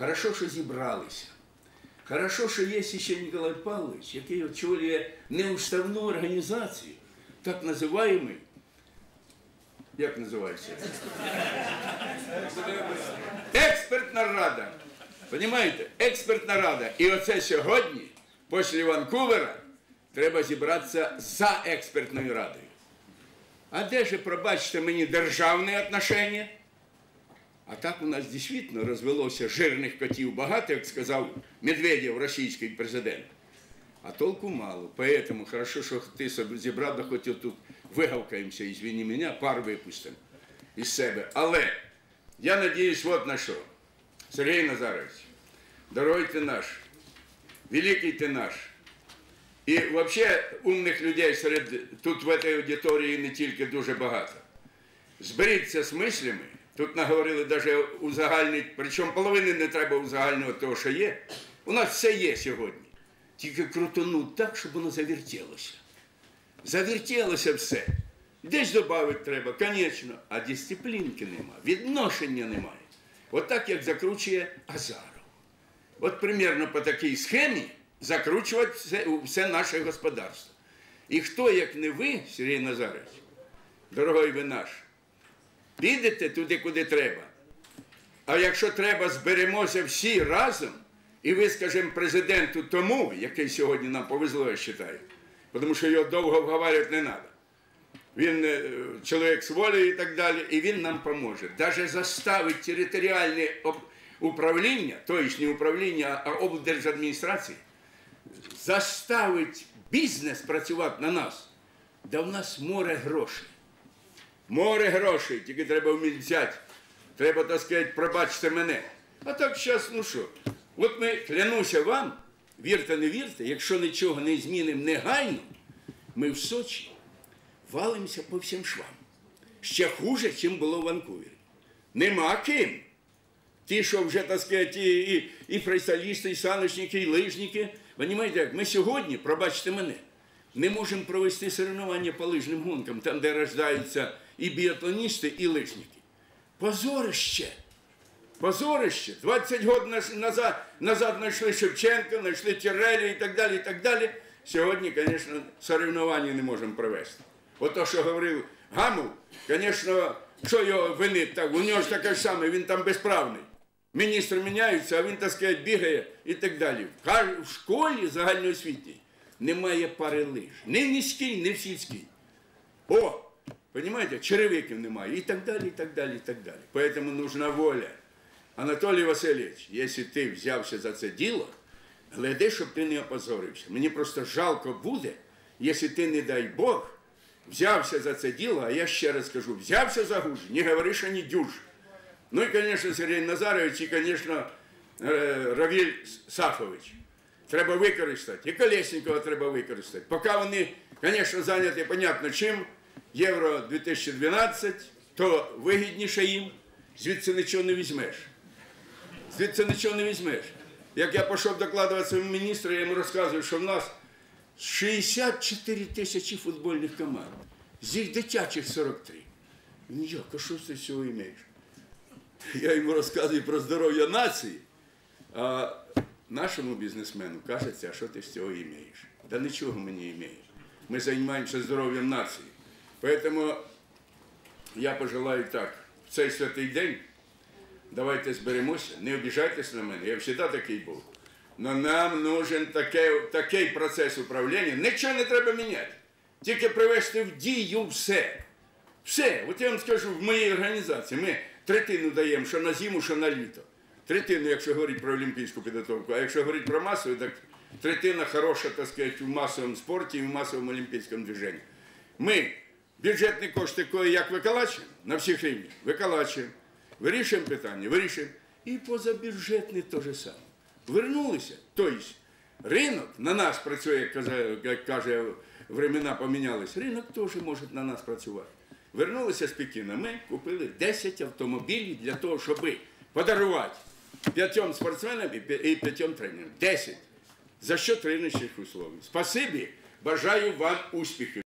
Хорошо, що зібралися. Хорошо, що є ще Ніколай Павлович, який очолює неуставну організацію, так називаємий. Як називається? Експертна рада. Понімаєте? Експертна рада. І оце сьогодні, після Ванкувера, треба зібратися за експертною радою. А де же, пробачте мені, державні отношення? А так у нас дійсно розвелося жирних котів багато, як сказав Медведєв, російський президент. А толку мало. Поэтому хорошо, що ти собі зібрав, да хоч тут вигавкаємося, извини мене, пар випустимо із себе. Але я надіюсь, вот на що. Сергій Назарович, дорогой ти наш, великий ти наш. І взагалі умних людей серед тут в цій аудиторії не тільки дуже багато. Зберіться з мислями. Тут наговорили навіть узагальнити, причому половини не треба узагальнювати того, що є. У нас все є сьогодні. Тільки крутонуть так, щоб воно завертілося. Завертілося все. Десь додати треба, звісно, а дисциплінки нема, відношення немає. От так, як закручує Азаров. От примерно по такій схемі закручувати все, все наше господарство. І хто, як не ви, Сергій Назарович, дорогой ви наш, підете туди, куди треба. А якщо треба, зберемося всі разом і вискажемо президенту тому, який сьогодні нам повезло, я вважаю, тому що його довго вговорювати не треба. Він е, чоловік з волі і так далі, і він нам поможе. Даже заставить територіальне управління, не управління, а облдержадміністрації, заставить бізнес працювати на нас. Да в нас море грошей. Море грошей, тільки треба вміти взяти. Треба, так сказати, пробачте мене. А так зараз, ну що, от ми клянуся вам, вірте, не вірте, якщо нічого не змінимо негайно, ми в Сочі валимося по всім швам. Ще хуже, ніж було в Ванкувері. Нема ким. Ті, що вже, так сказати, і, і, і фрейсталісти, і саночники, і лижники. Понимаєте, як ми сьогодні, пробачте мене, не можемо провести соревнування по лижним гонкам, там, де рождаються і біатлоністи, і лижники. Позорище. Позорище. 20 років назад, назад знайшли Шевченка, знайшли Тірелі і так далі, і так далі. Сьогодні, звісно, соревнування не можемо провести. От то, що говорив Гамов, звісно, що його винить так, у нього ж таке ж саме, він там безправний. Міністр міняється, а він, так сказати, бігає і так далі. В школі загальноосвітній немає пари лиж. Ні в міській, ні в сільській. О, понимаете, черевиків немає і так далі, і так далі, і так далі. Поэтому нужна воля. Анатолій Васильович, якщо ти взявся за це діло, гляди, щоб ти не опозорився. Мені просто жалко буде, якщо ти, не дай Бог, взявся за це діло, а я ще раз кажу, взявся за гуж, не говори, що не дюж. Ну і, звісно, Сергій Назарович, і, звісно, Равіль Сафович. Треба використати. І Колєснікова треба використати. Поки вони, звісно, зайняті, понятно чим, Євро 2012, то вигідніше їм, звідси нічого не візьмеш. Звідси нічого не візьмеш. Як я пішов докладувати своєму міністру, я йому розказую, що в нас 64 тисячі футбольних команд, з їх дитячих 43. Він як, а що ти з цього імеєш? Я йому розказую про здоров'я нації, а нашому бізнесмену кажеться, а що ти з цього імеєш? Та нічого ми не імеємо. Ми займаємося здоров'ям нації. Тому я пожелаю так, в цей святий день давайте зберемося, не обіжайтесь на мене, я завжди такий був. Но нам нужен такий, такий процес управління, нічого не треба міняти. Тільки привести в дію все. Все. От я вам скажу, в моїй організації ми третину даємо, що на зиму, що на літо. Третину, якщо говорити про олімпійську підготовку, а якщо говорити про масову, так третина хороша, так сказати, в масовому спорті і в масовому олімпійському движенні. Ми бюджетні кошти, як виколачуємо на всіх рівнях, виколачуємо, вирішуємо питання, вирішуємо. І позабюджетні те ж саме. Вернулися. Тобто ринок на нас працює, як каже, времена помінялись, ринок теж може на нас працювати. Вернулися з Пекіна, ми купили 10 автомобілів для того, щоб подарувати п'ятьом спортсменам і п'ятьом тренерам. 10. За що риночних условий. Спасибі, бажаю вам успіхів.